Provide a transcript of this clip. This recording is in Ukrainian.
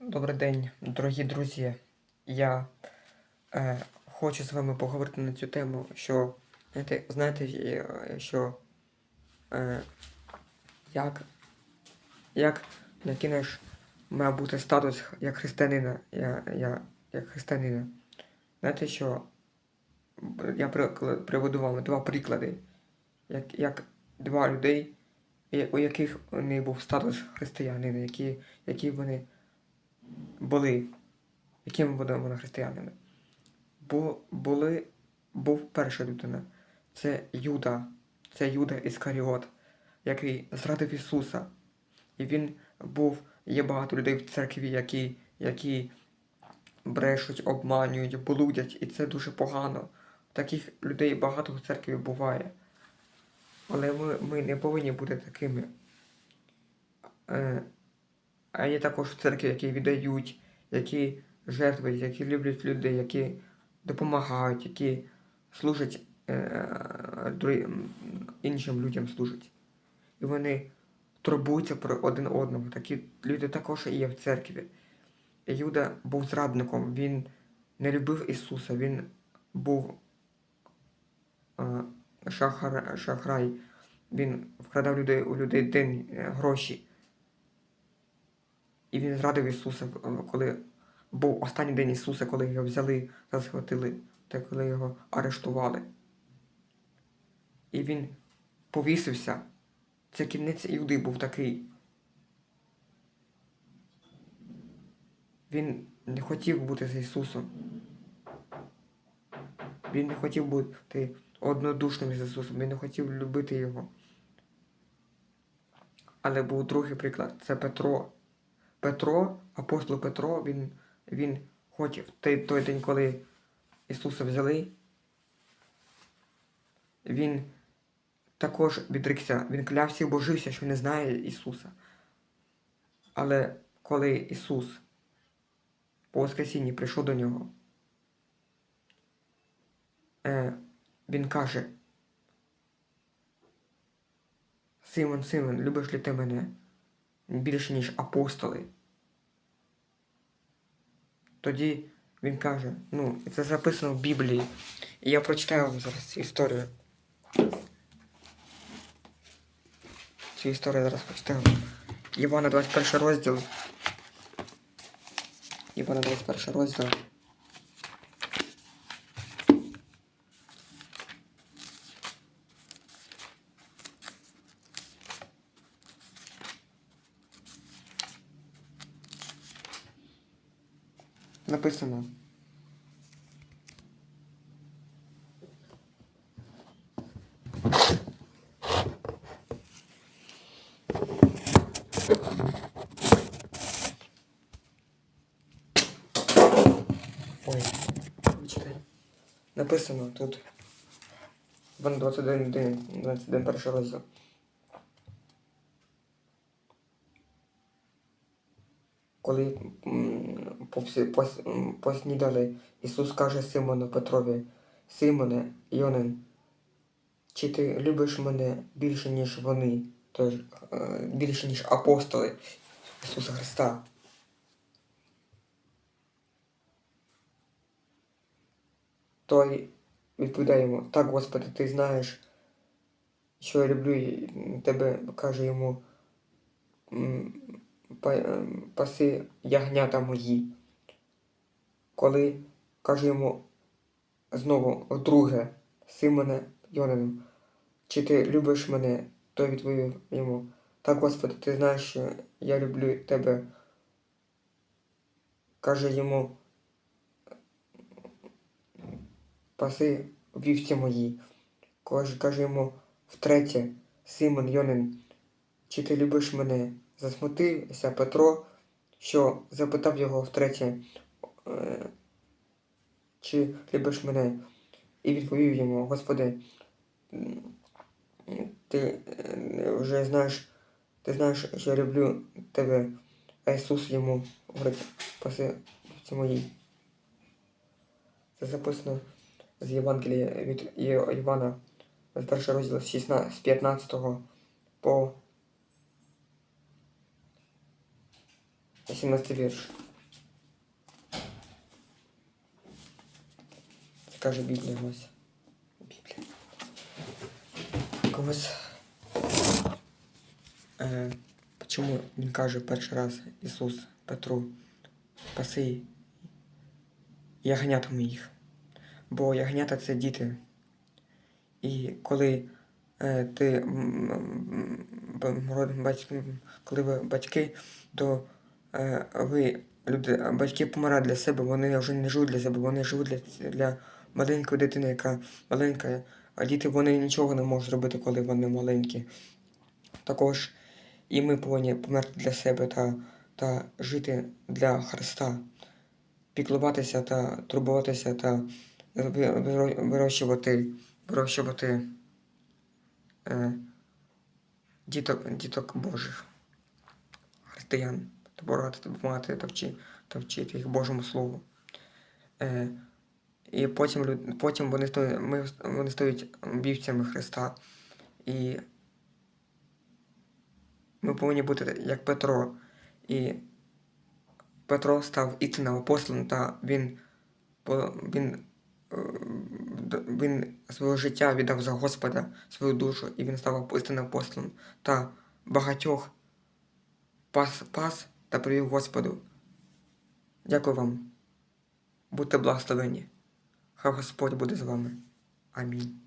Добрий день, дорогі друзі. Я е, хочу з вами поговорити на цю тему, що знаєте, знаєте е, що е, як, як який наш має бути статус як християнина, я, я, як християнина. Знаєте, що я при- приведу вам два приклади, як, як два людей, у яких них був статус християнина, які, які вони були, якими вони християнами. Бу, були, був перша людина. Це Юда, це Юда Іскаріот, який зрадив Ісуса. І він був, є багато людей в церкві, які, які брешуть, обманюють, блудять, і це дуже погано. Таких людей багато в церкві буває. Але ми, ми не повинні бути такими. Е, а є також в церкві, які віддають, які жертвують, які люблять людей, які допомагають, які служать е, іншим людям служать. І вони турбуються про один одного. Такі люди також є в церкві. Юда був зрадником, він не любив Ісуса, він був е, шахар, шахрай, він вкрадав людей, у людей день е, гроші. І він зрадив Ісуса, е, коли був останній день Ісуса, коли його взяли та схватили, та коли його арештували. І він повісився. Це кінець Іуди був такий. Він не хотів бути з Ісусом. Він не хотів бути однодушним з Ісусом, він не хотів любити Його. Але був другий приклад це Петро. Петро, апостол Петро, він, він хоч в той, той день, коли Ісуса взяли, він також відрікся, він клявся і божився, що не знає Ісуса. Але коли Ісус по Воскресінні прийшов до нього, е, Він каже, Симон, Симон, любиш ли ти мене більше, ніж апостоли? Тоді він каже, ну, це записано в Біблії. І я прочитаю вам зараз цю історію. Цю історію зараз прочитаю. Івана 21 розділ. Івана 21 розділ. Написано. Ой, вибачте. Написано тут. Вон 21 день, 21 перший розділ. Коли поснідали, Ісус каже Симону Петрові, Симоне, Йонин, чи ти любиш мене більше, ніж вони, е, більше, ніж апостоли Ісуса Христа? Той відповідає йому, так, Господи, ти знаєш, що я люблю тебе, каже йому, паси ягнята мої. Коли каже йому знову вдруге, Симоне Йонину, чи ти любиш мене, той відповів йому, так, Господи, ти знаєш, що я люблю тебе. Каже йому, паси вівці мої. Каже, каже йому втретє, Симон Йонин, чи ти любиш мене? Засмутився Петро, що запитав його втретє, чи любиш мене? І відповів йому, Господи, ти е, вже знаєш, ти знаєш, що я люблю тебе. А Ісус йому говорить, паси вівці мої. Це записано з Євангелія від Івана, з першого розділу з 16, з 15 по 17 вірш. Каже Біблія ось. Біблія. Когось. Е, чому він каже перший раз Ісус Петру, паси ягнятами їх. Бо ягнята це діти. І коли е, ти батьки, коли ви батьки, то е, ви люди, батьки помирають для себе, вони вже не живуть для себе, вони живуть для, для маленької дитини, яка маленька, а діти вони нічого не можуть зробити, коли вони маленькі. Також і ми повинні померти для себе та, та жити для Христа, піклуватися та турбуватися та вирощувати, вирощувати е, діток, діток Божих, християн, допомагати, допомагати та, та вчити їх Божому Слову. Е, і потім, потім вони, стають, ми, вони стають вівцями Христа. І ми повинні бути як Петро. І Петро став істинним апостолом, та він, він, е, він своє життя віддав за Господа, свою душу, і він став істинним апостолом та багатьох пас, пас та привів Господу. Дякую вам. Будьте благословені. Хай Господь буде з вами. Амінь.